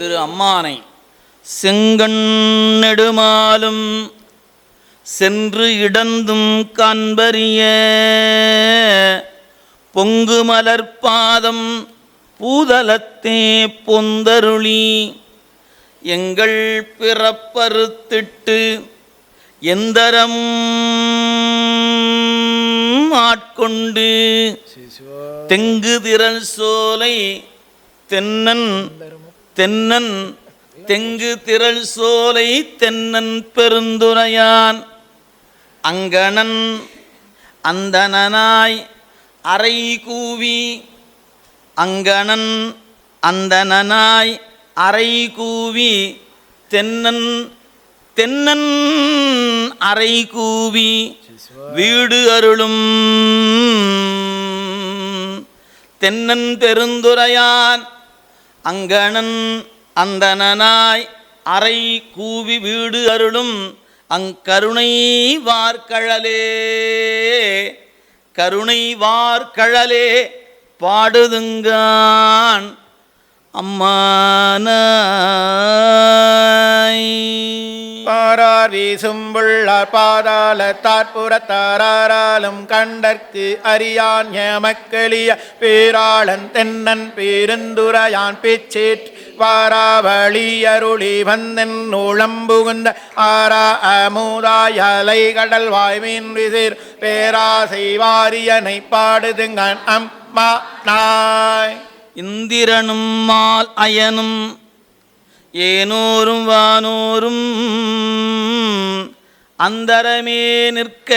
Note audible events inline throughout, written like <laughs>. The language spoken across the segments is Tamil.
திரு அம்மானை செங்கண் நெடுமாலும் சென்று இடந்தும் காண்பறிய பொங்கு மலர்பாதம் பூதலத்தே பொந்தருளி எங்கள் பிறப்பறுத்திட்டு எந்தரம் ஆட்கொண்டு தெங்கு திரள் சோலை தென்னன் தென்னன் தெங்கு திரள் சோலை தென்னன் பெருந்துரையான். அங்கணன் அந்தனாய் அறை கூவி அங்கணன் அந்தனாய் அறை கூவி தென்னன் தென்னன் அறை கூவி வீடு அருளும் தென்னன் பெருந்துரையான். அங்கணன் அந்தனாய் அறை கூவி வீடு அருளும் அங்கருணை வார்கழலே. கருணை வார்கழலே பாடுதுங்கான் அம்மானாய். பாரார் வீசும் புள்ளார் பாதாள தாற்புறத்தாராலும் கண்டற்கு அறியான் ஏமக்களிய பேராளன் தென்னன் பேருந்துரையான் பேச்சேற் வாராவளியருளி வந்தன் நூலம் ஆரா அமுதாய் அலை கடல் வாய்மீன் விசிர் பேராசை வாரியனை பாடுதுங்கன் அம்மா நாய் இந்திரனும் மால் அயனும் ஏனோரும் வானோரும் அந்தரமே நிற்க.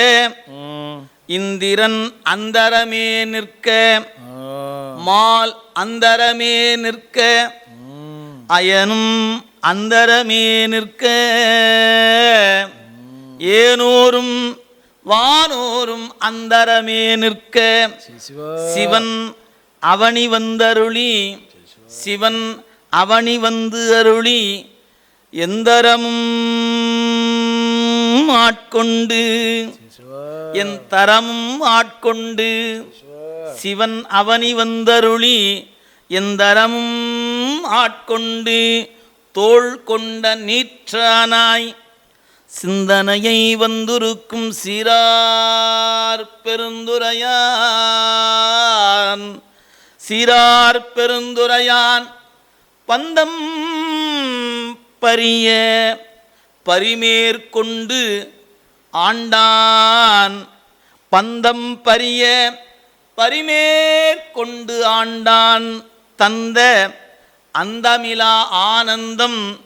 இந்திரன் அந்தரமே நிற்க. மால் அந்தரமே நிற்க. அயனும் அந்தரமே நிற்க. ஏனோரும் வானோரும் அந்தரமே நிற்க. சிவன் அவனி வந்தருளி சிவன் அவனி வந்து அருளி எந்தரமும் ஆட்கொண்டு என் தரமும் ஆட்கொண்டு சிவன் அவனி வந்தருளி எந்தரமும் ஆட்கொண்டு தோள் கொண்ட நீற்றானாய் சிந்தனையை வந்துருக்கும் சிறார் பெருந்துரையான். சீரார் பெருந்துரையான் பந்தம் பரிய பரிமேற்கொண்டு ஆண்டான். பந்தம் பரிய பரிமேற்கொண்டு ஆண்டான் தந்த அந்தமிலா ஆனந்தம்.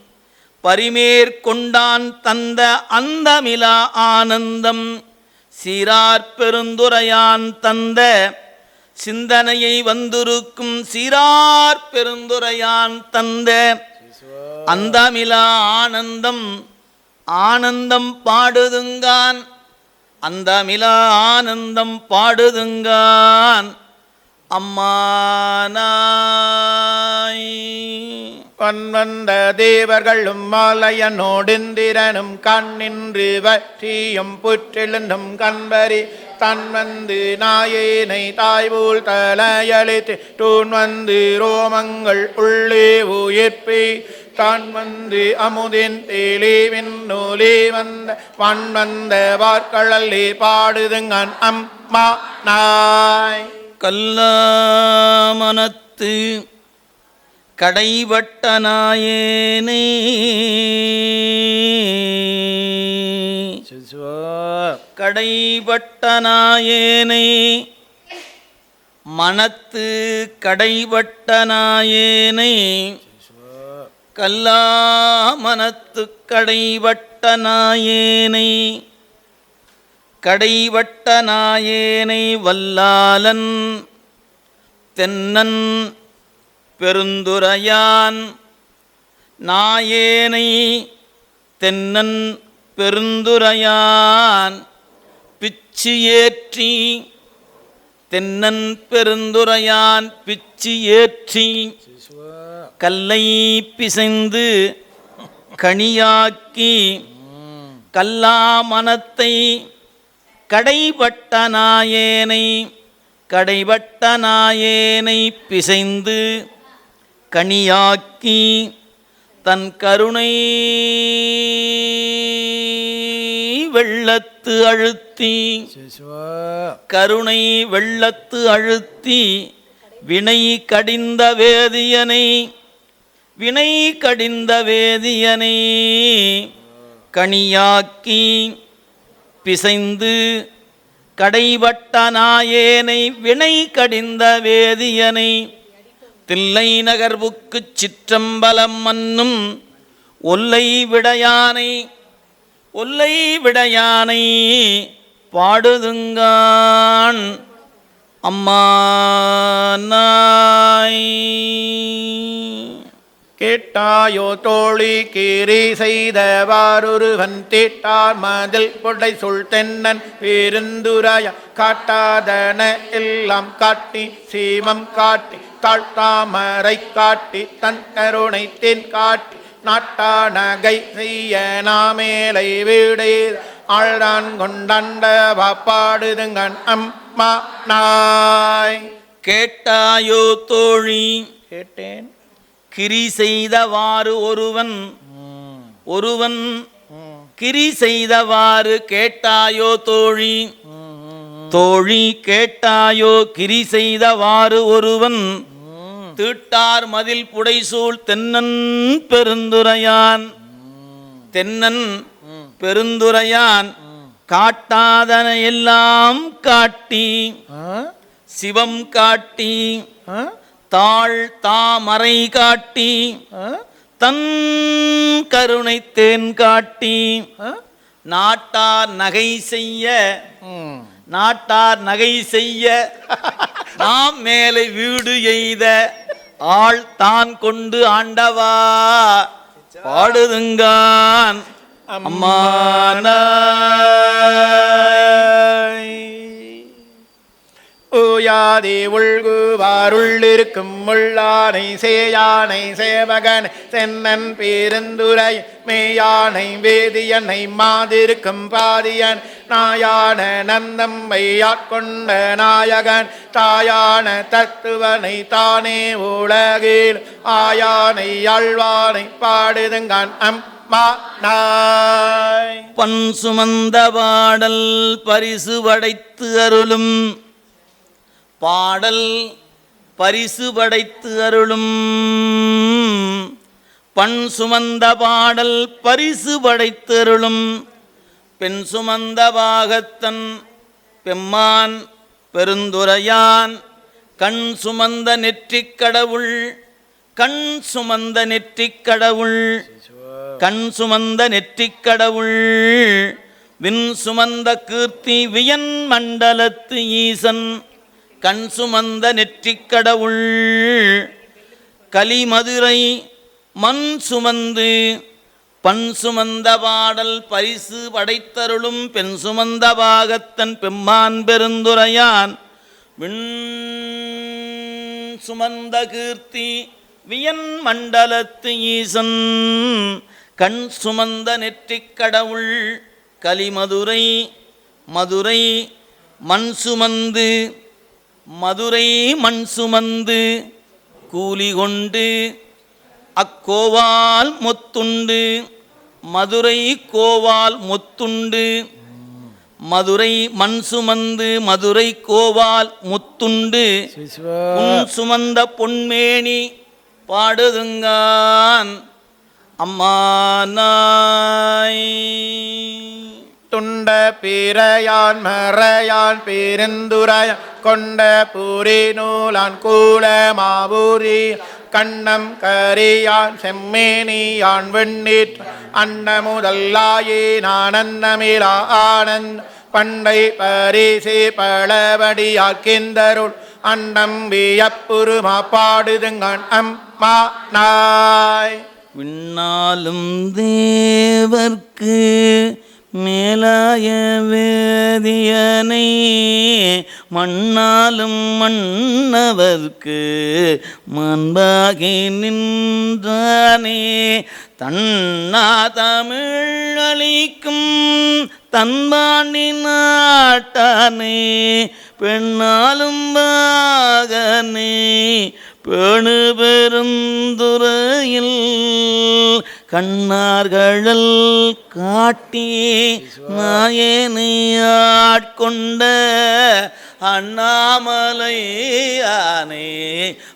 பரிமேற்கொண்டான் தந்த அந்தமிலா ஆனந்தம். சீரார் பெருந்துரையான் தந்த சிந்தனையை வந்திருக்கும் சீரார் பெருந்துரையான் தந்த அந்தமிலா ஆனந்தம் ஆனந்தம் பாடுதுங்கான். அந்தமிலா ஆனந்தம் பாடுதுங்கான். அம்மானாய். வந்த தேவர்களும் மாலையனோடிந்திரனும் கண்ணின்றி வற்றியும் புற்றெழுந்தும் கண்பரி தன் வந்து நாயேனை தாய்போல் தலையளித்து தூண் வந்து ரோமங்கள் உள்ளே உயிர்ப்பி தான் வந்து அமுதின் தேலே நூலே வந்த வன் வந்த வார்கழலே பாடுதுங்கன் அம்மா நாய். கல்லாமனத்து கடைவட்ட நாயேனே. கடைபட்டனாயேனை. மனத்து கடைபட்டனாயேனை. கல்லா மனத்து கடைபட்டனாயேனை. நாயேனை வல்லாலன் தென்னன் பெருந்துரையான். நாயேனை தென்னன் பெருந்துரையான் பிச்சு ஏற்றி தென்னன் பெருந்துரையான் பிச்சு ஏற்றி கல்லை பிசைந்து கனியாக்கி கல்லாமனத்தை கடைபட்ட நாயேனை கடைபட்ட நாயேனை பிசைந்து கனியாக்கி தன் கருணை வெள்ளத்து அழுத்தி கருணை வெள்ளத்து அழுத்தி வினை கடிந்த வேதியனை வினை கடிந்த வேதியனை கனியாக்கி பிசைந்து கடைவட்ட நாயேனை வினை கடிந்த வேதியனை தில்லை நகர்வுக்கு சிற்றம்பலம் மன்னும் ஒல்லை விடையானை ஒல்லை விடையானை பாடுதுங்கான் அம்மா கேட்டாயோ தோழி கீரி செய்தவாரொருவன் தீட்டார் மதில் புடை சொல் தென்னன் பேருந்துராய. காட்டாதன எல்லாம் காட்டி சீமம் காட்டி தாழ்த்தாமரை காட்டி தன் கருணை தென் காட்டி நாட்டானகை செய்ய நாமேலை வீடே ஆழ்தான் கொண்டண்ட வாப்பாடுதுங்கன் அம்மா நாய். கேட்டாயோ தோழி? கேட்டேன். கிரி செய்தவாறு ஒருவன் ஒருவன் கிரி செய்தவாறு கேட்டாயோ தோழி? தோழி கேட்டாயோ கிரி செய்தவாறு ஒருவன் தீட்டார் மதில் புடைசூழ் தென்னன் பெருந்துரையான். தென்னன் பெருந்துரையான். காட்டாதன எல்லாம் காட்டி சிவம் காட்டி தாழ் தாமரை காட்டி தன் கருணை தேன் காட்டி நாட்டார் நகை செய்ய நாட்டார் நகை செய்ய <laughs> நாம் மேலே வீடு எய்த ஆள் தான் கொண்டு ஆண்டவா. பாடுதுங்கான். அம்மா ஓயாதே உள்குவாருள்ளிருக்கும் முள்ளானை சேயானை சேவகன் சென்னன் பேருந்துரை மேயானை வேதியனை மாதிருக்கும் பாதியன் நாயான நந்தம்மை ஆட்கொண்ட நாயகன் தாயான தத்துவனை தானே உலகில் ஆயானை ஆழ்வானை பாடுதுங்கான் அம் பன் சுமந்த பாடல் பரிசு படைத்து அருளும். பாடல் பரிசு படைத்து அருளும். பண் சுமந்த பாடல் பரிசு படைத்து அருளும். பெண் சுமந்த பாகத்தன் பெம்மான் பெருந்துரையான் கண் சுமந்த நெற்றிக் கடவுள் கண் சுமந்த நெற்றிக் கடவுள் கண் சுமந்த நெற்றிக் கடவுள் விண் சுமந்த கீர்த்தி வியன் மண்டலத்து ஈசன் கண் சுமந்த நெற்றிக் கடவுள் கலிமதுரை மண் சுமந்து பண் சுமந்த பாடல் பரிசு படைத்தருளும் பெண் சுமந்த பாகத்தன் பெம்மான் பெருந்துரையான். விண் சுமந்த கீர்த்தி வியன் மண்டலத்து ஈசன். கண் சுமந்த நெற்றிக் கடவுள் கலிமதுரை மதுரை மண் சுமந்து மதுரை மண் சுமந்து கூலி கொண்டு அக்கோவால் முத்துண்டு மதுரை கோவால் முத்துண்டு மதுரை மண் சுமந்து மதுரை கோவால் முத்துண்டு உன் சுமந்த பொன்மேனி பாடுதுங்கான் அம்மா நாய். துண்ட பிறையான் மறையான் பேருந்துராய கொண்ட பூரி நூலான் கூல மாபூரி கண்ணம் கரியான் செம்மேனியான் வெண்ணீர் அன்ன முதல்லாயே ஆனந்தமிலா ஆனந்த். பண்டை பரிசே பழபடியாக்கிந்தருள் அண்டம் வியப்புருமா பாடுதுங்கன் அம்மா நாய் விண்ணாலும் தேவர்க்கு மேலாய வேதியனை மண்ணாலும் மன்னவர்க்கு மண்பாகி நின்றானே. தன்னா தமிழ் அளிக்கும் தன்பாண்டி நாட்டானே. பெண்ணாலும் பாகனே பேணு பெருந்துறையில் கண்ணார்களல் காட்டி நாயனை ஆட்கொண்ட அண்ணாமலை ஆனே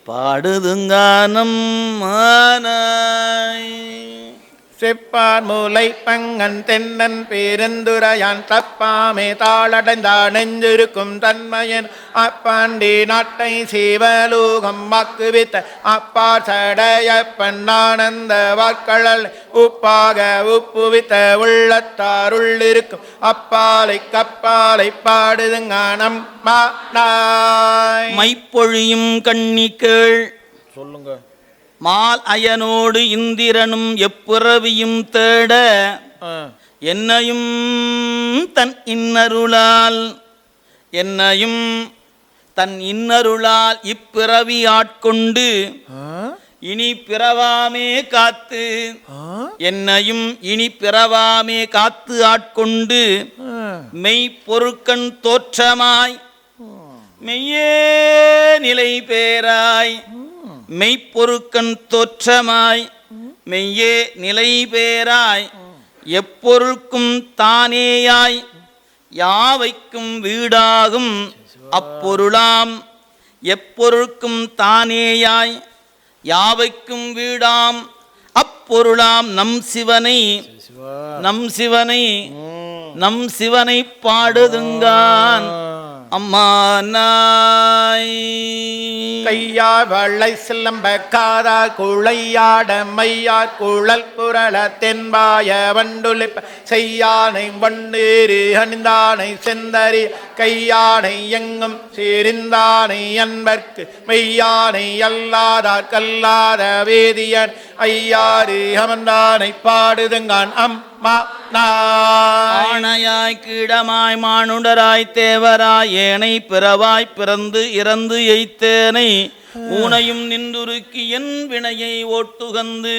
பாடுதுங்கானம் மானாய். செப்பார் மூலை பங்கன் தென்னன் பேருந்துரையான் தப்பாமே தாளடைந்தான் நெஞ்சிருக்கும் தன்மையன். அப்பாண்டி நாட்டை சிவலோகம் வாக்குவித்த அப்பா சடைய பெண்ணானந்த வாக்களல் உப்பாக உப்புவித்த உள்ளத்தாருள்ளிருக்கும் அப்பாலை கப்பாலை பாடுதுங்கானம் மைப்பொழியும் கண்ணிக்கேள் சொல்லுங்க. மால் அயனோடு இந்திரனும் எப்புறவியும் தேட என்னையும் தன் இன்னருளால் என்னையும் தன் இன்னருளால் இப்பிறவி ஆட்கொண்டு இனி பிறவாமே காத்து என்னையும் இனி பிறவாமே காத்து ஆட்கொண்டு மெய்ப்பொருட்கண் தோற்றமாய் மெய்யே நிலை பேராய் மெய்ப்பொருட்கண் தோற்றமாய் மெய்யே நிலை பேராய் எப்பொருட்கும் தானேயாய் யாவைக்கும் வீடாகும் அப்பொருளாம் எப்பொருட்கும் தானேயாய் யாவைக்கும் வீடாம் அப்பொருளாம் நம் சிவனை நம் சிவனை நம் சிவனை பாடுதுங்கான். அம்மானாய் நாய். வள்ளை சிலம்ப காதார் குழையாட மையார் குழல் குரள தென்பாய வண்டுளிப்ப செய்யானை வண்டேறு அணிந்தானை செந்தறி கையானை எங்கும் சீரிந்தானை அன்பர்க்கு மெய்யானை அல்லாதார் கல்லாத வேதியன் ஐயாறு அமர்ந்தானை பாடுதுங்கான் அம்மா ஆணையாய் கீடமாய் மானுடராய் தேவராய் ஏனை பிறவாய் பிறந்து இறந்து எய்த்தேனை. ஊனையும் நின்றுருக்கி என் வினையை ஓட்டுகந்து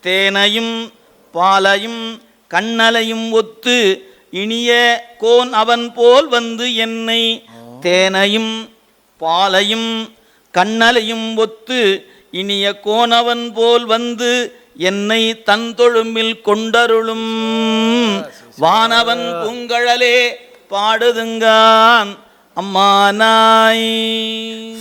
தேனையும் பாலையும் கண்ணலையும் ஒத்து இனிய கோன் அவன் போல் வந்து என்னை. தேனையும் பாலையும் கண்ணலையும் ஒத்து இனிய கோணவன் போல் வந்து என்னை தன் தொழும்பில் கொண்டருளும். வானவன் பூங்கழலே பாடுதுங்கான். அம்மா நாய்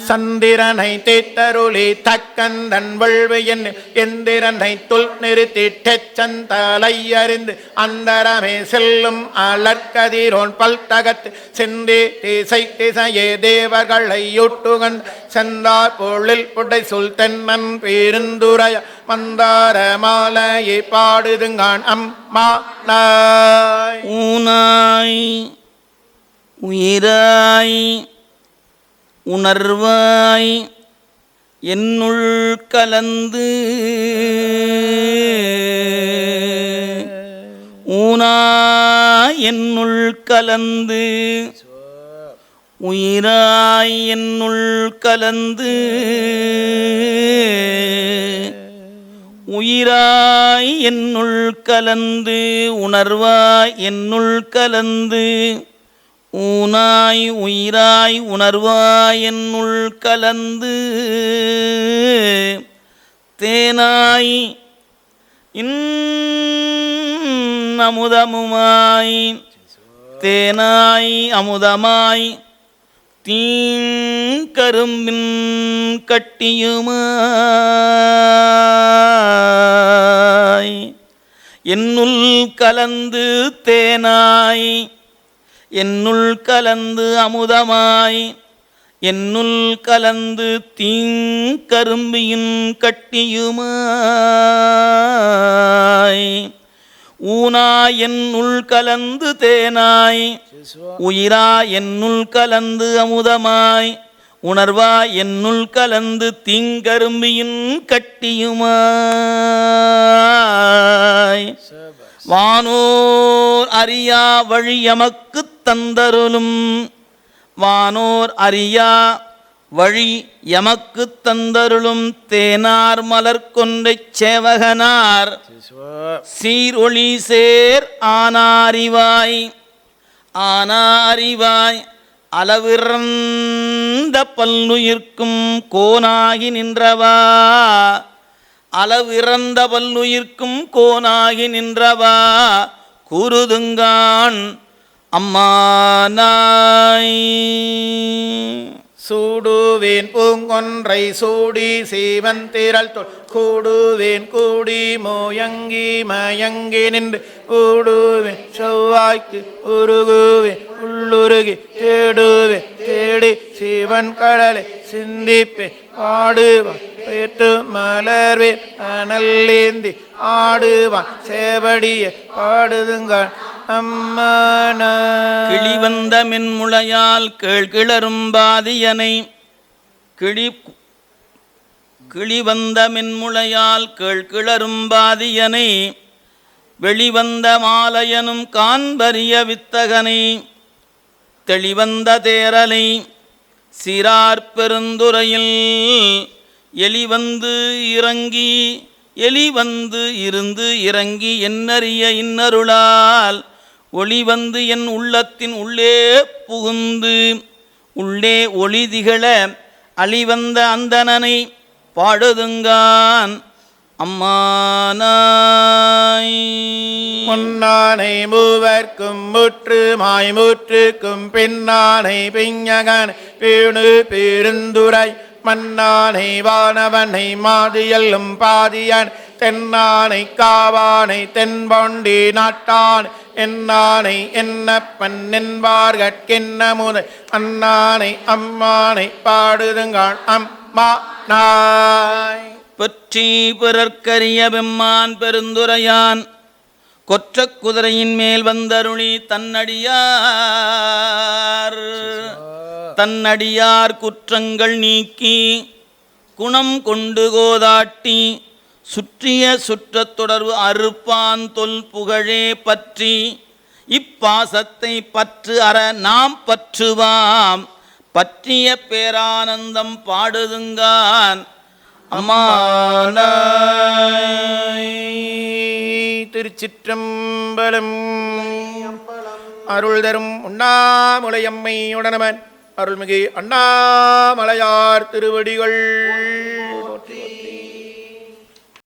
சந்திரனை தேத்தருளி தக்கந்தன் வள்வு என்ன எந்திரனை துல் நிறுத்தி டெச்சந்தலை அறிந்து அந்தரமே செல்லும் அலர்கதிரோன் பல் தகத்து செந்தே திசை திசையே தேவர்களை யூட்டுகன் செந்தார் பொழில் புடை சொல் தென்னன் பேருந்துரைய மந்தார மாலையை பாடுதுங்கான் அம்மா நாய் ஊனாய். உயிராய் உணர்வாய் என்னுள் கலந்து ஊனா என்னுள் கலந்து உயிராய் என்னுள் கலந்து உயிராய் என்னுள் கலந்து உணர்வாய் என்னுள் கலந்து ஊனாய் உயிராய் உணர்வாய் என்னுள் கலந்து தேனாய் அமுதமுமாய் தேனாய் அமுதமாய் தீங்கரும்பின் கட்டியுமாய். என்னுள் கலந்து தேனாய் என்னுள் கலந்து அமுதமாய் என்னுள் கலந்து தீங்கரும்பியின் கட்டியுமாய். ஊனா என்னுள் கலந்து தேனாய் உயிரா என்னுள் கலந்து அமுதமாய் உணர்வா என்னுள் கலந்து தீங்கரும்பியின் கட்டியுமாய். வானோர் அறியா வழி எமக்கு தந்தருளும். வானோர் அறியா வழி எமக்கு தந்தருளும் தேனார் மலர் சேவகனார். சீரொளி சேர் ஆனாரிவாய் ஆனாரிவாய் அளவிறந்த பல்லுயிர்க்கும் கோனாகி நின்றவா அளவிறந்த பல்லுயிர்க்கும் கோனாகி நின்றவா குருதுங்கான் அம்மானாய் சூடுவேன் பூங்கொன்றை சூடி சீவன் திரள் தொல் கூடுவேன் கூடி மோயங்கி மயங்கி நின்று கூடுவேன். செவ்வாய்க்கு உருகுவேன் உள்ளுருகி தேடுவேன். தேடி சிவன் கடலை சிந்திப்பேன். பாடுவான் பேட்டு மலர்வேன். அனல்லேந்தி ஆடுவான். சேவடிய பாடுதுங்கள் அம்மனா. கிளிவந்த மின்முளையால் கேள் கிளரும் பாதியனை கிளி கிளிவந்த மின்முளையால் கேள் கிளறும்பாதியனை வெளிவந்த மாலையனும் காண்பரிய வித்தகனை தெளிவந்த தேரலை சிறார் பெருந்துறையில் எலிவந்து இறங்கி எலிவந்து இருந்து இறங்கி என்னறிய இன்னருளால் ஒளிவந்து என் உள்ளத்தின் உள்ளே புகுந்து உள்ளே ஒளி திகழ அழிவந்த அந்தனனை பாடுதுங்கான். அம்மானாய். முன்னானை மூவர்க்கும் முற்று மாய்முற்றுக்கும் பின்னானை பிஞகன் பீணு பெருந்துரை. மன்னானை வானவனை மாதியல்லும் பாதியன் தென்னானை காவானை தென்பொண்டி நாட்டான். என்னானை என்னப்பன் என்பார்கட்கின்ன முதை அன்னானை அம்மானை பாடுதுங்கான். அம் நாய் பற்றி பிறர்க்கரிய பெம்மான் பெருந்துரையான் கொற்ற குதிரையின் மேல் வந்தருளி தன்னடியார். தன்னடியார் குற்றங்கள் நீக்கி குணம் கொண்டு கோதாட்டி சுற்றிய சுற்றத் தொடர்பு அறுப்பான் தொல் புகழே பற்றி இப்பாசத்தை பற்று அற நாம் பற்றுவாம். பற்றிய பேரானந்தம் பாடுதுங்கான். அம்மான திருச்சிற்றம்பலம் அருள் தரும் உண்ணாமுலையம்மை உடனவன். அருள்மிகு அண்ணாமலையார் திருவடிகள்.